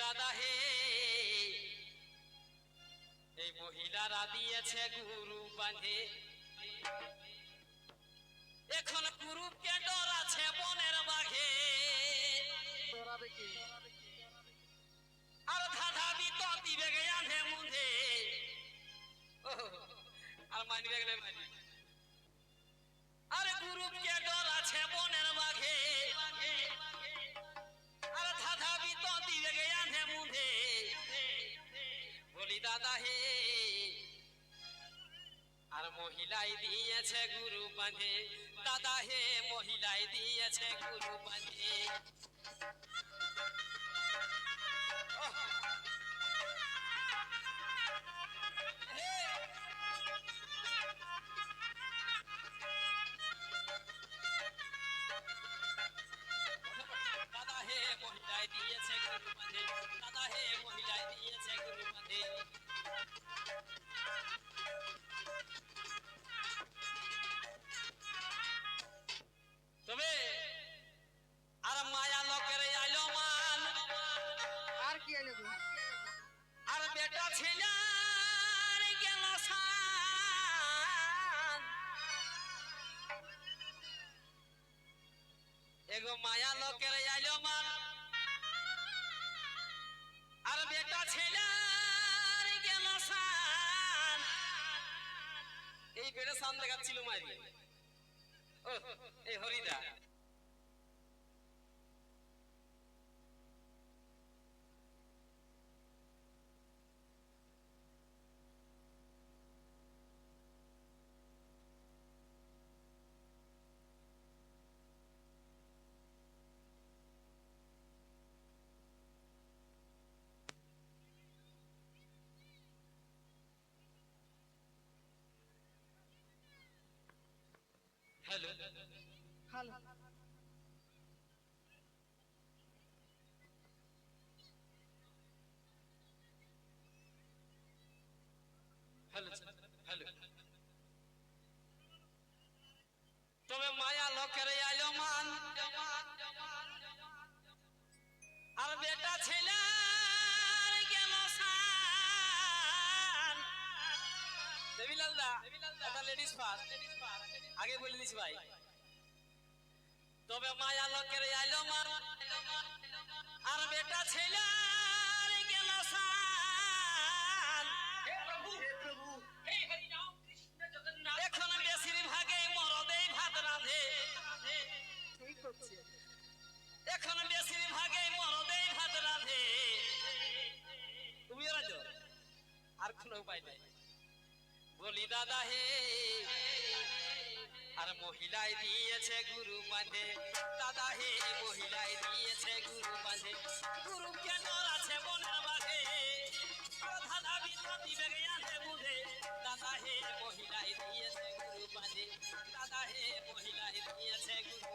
দাদা হে। এই মহিলারা দিয়েছে গুরু বাঁধে। এখন গুরুকে ডর আছে বনের বাঘে। আর ধাঁধা দিত দিবে গে আধে মুধে। আর মানবে গেলে আরে গুরুকে ডর আছে বনের বাঘে। আর বলি, দাদা হে, আর মহিলাই দিয়েছে গুরু বাঁধে। দাদা হে, মহিলাই দিয়েছে গুরু বাঁধে। এগো মায়া লোকের আইলো মান আর বেটা ছেলে গেল সান। এই বেটা সান দেখাচ্ছিল মারি ও এই হরিদা। হ্যালো হ্যালো হ্যালো হ্যালো তবে মায়া লোকের আইলো দেবিলাল দা এটা লেডিস ফার্স্ট আগে বলে দিছি ভাই। তবে মায়া লোকের আইলো মান আর বেটা ছেলে গেল এখন বেশির ভাগে মরদেই ভাত রাঁধে। এখন বেশির ভাগে মরদেই ভাত রাঁধে। তুমি রাজো আর কোনো উপায় নাই। বলি, দাদা, হে আর মহিলায় দিয়েছে গুরু মাঝে দাদা, হে মহিলায় দিয়েছে গুরু মাঝে গুরু কেন আছে মনের মাঝে দাদা বিধাতি বেগে আছে বুঝে। দাদা, হে মহিলায় দিয়েছে গুরু মাঝে দাদা, হে মহিলায় দিয়েছে গুরু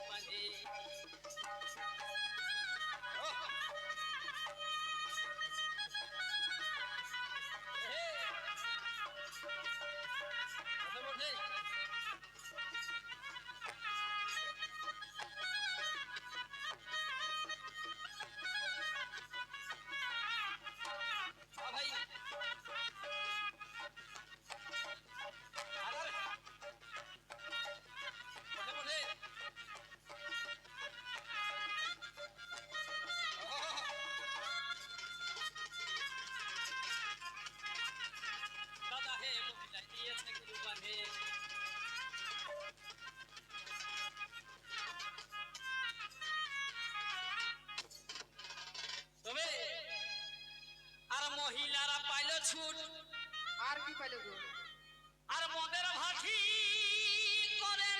গো আর মদের ভাঠি করে।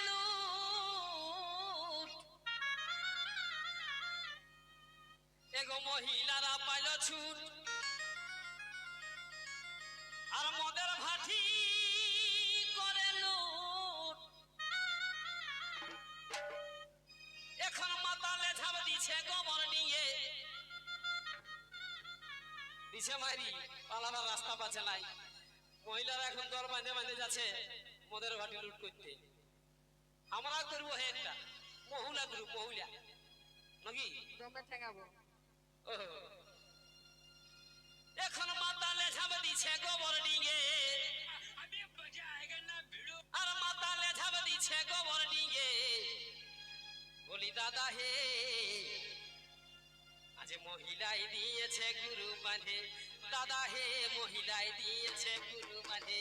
এগো মহিলারা পাইল ছুট আর মদের ভাঠি করে লুট। এখন মাতালে ঝাপ দিছে গোবর নিয়ে দিছে মারি পালাবার রাস্তা পাচ্ছে নাই মহিলারা এখন দর বাঁধে বাঁধে যাচ্ছে মদের ভাটি লুট করতে। আমরা করব হে একটা। মহুলা গ্রুপ মহুলা। নাকি দমে ঠেঙাবো। এখন মাতালে ঝাপ দিছে গোবর ডিঙে আর মাতালে ঝাপ দিছে গোবর ডিঙে বলি দাদা হে আজ মহিলাই দিয়েছে গুরু বাঁধে। দাদা হে মহিলায় দিয়েছে গুরু বাঁধে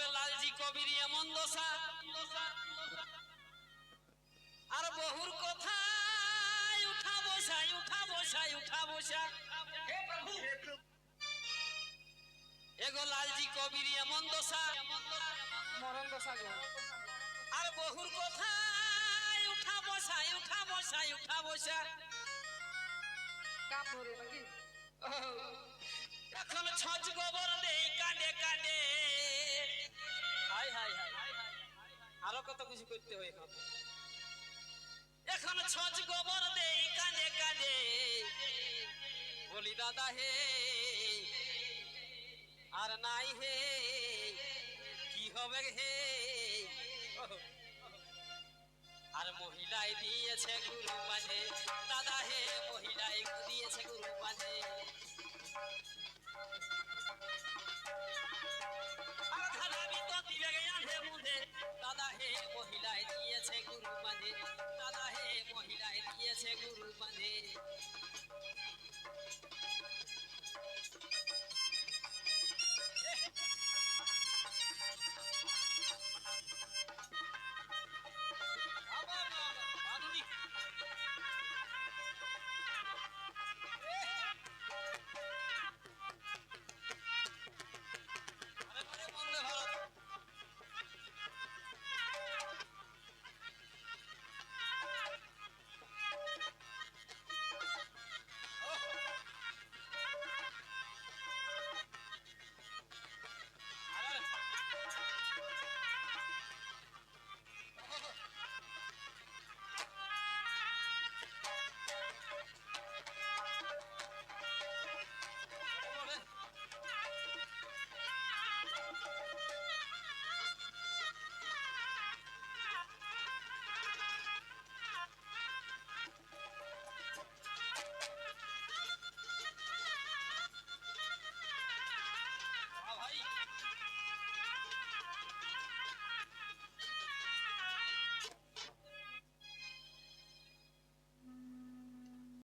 তবে লালজি কবির এমন দশা। আর বহুর কথা উঠা বসাই উঠা বসাই উঠা বসা এগো লালজি কবির এমন দশা। মরণ দশা আর বহুর কথা উঠা বসাই উঠা বসাই উঠা বসা কাপ ধরে নাকি? এখন ছচ গোবর দেই কাঁদে কাঁদে। আরও কত কিছু করতে হয় এখন? এখন ছচ গোবর দেই কাঁদে কাঁদে বলি, দাদা হে, আর নাই হে, কি হবে হে? আর মহিলাই দিয়েছে গুরু মাঝে দাদা হে মাঝে